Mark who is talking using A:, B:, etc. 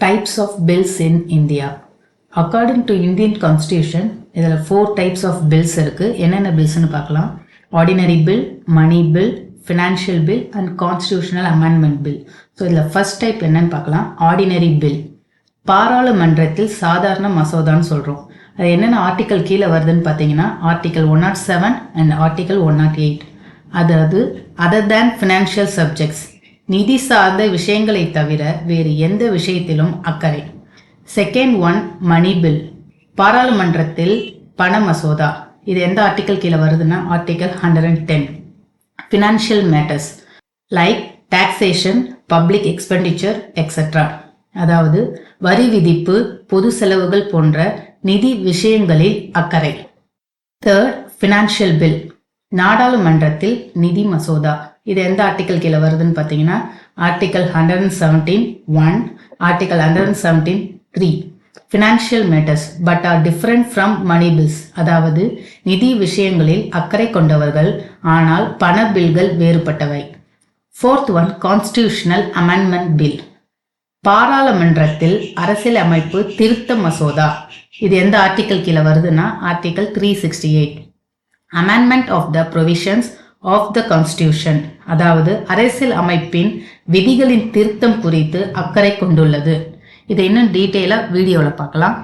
A: Types of bills in India according to Indian constitution இதில் four types of bills இருக்குது என்னென்ன பில்ஸ்னு பார்க்கலாம். Ordinary bill money bill financial bill and constitutional amendment bill so இதில் first type என்னன்னு பார்க்கலாம். Ordinary bill பாராளுமன்றத்தில் சாதாரண மசோதான்னு சொல்கிறோம் அது என்னென்ன ஆர்டிக்கல் கீழே வருதுன்னு பார்த்தீங்கன்னா article one not seven and article one not eight அதாவது அதர் தேன் ஃபினான்ஷியல் சப்ஜெக்ட்ஸ் நிதி சார்ந்த விஷயங்களை தவிர வேறு எந்த விஷயத்திலும் அக்கறை. செகண்ட் ஒன் மணி பில் பாராளுமன்றத்தில் பண மசோதா. இது எந்த ஆர்டிக்கல் கீழே வருதுன்னா article hundred and ten financial matters like taxation public expenditure etcetera அதாவது வரி விதிப்பு பொது செலவுகள் போன்ற நிதி விஷயங்களில் அக்கறை. தேர்ட் ஃபினான்ஷியல் பில் நாடாளுமன்றத்தில் நிதி மசோதா. இது எந்த ஆர்டிக்கல் கீழே வருதுன்னு பார்த்தீங்கன்னா article hundred and seventeen one article hundred and seventeen three financial matters but are different from money bills அதாவது நிதி விஷயங்களில் அக்கறை கொண்டவர்கள் ஆனால் பண பில்கள் வேறுபட்டவை. Fourth one constitutional amendment bill பாராளுமன்றத்தில் அரசியலமைப்பு திருத்த மசோதா. இது எந்த ஆர்டிக்கல் கீழே வருதுன்னா article three sixty eight amendment of the provisions of the constitution அதாவது அரசியல் அமைப்பின் விதிகளின் திருத்தம் குறித்து அக்கறை கொண்டுள்ளது. இதை இன்னும் டீட்டெயிலாக வீடியோவில் பார்க்கலாம்.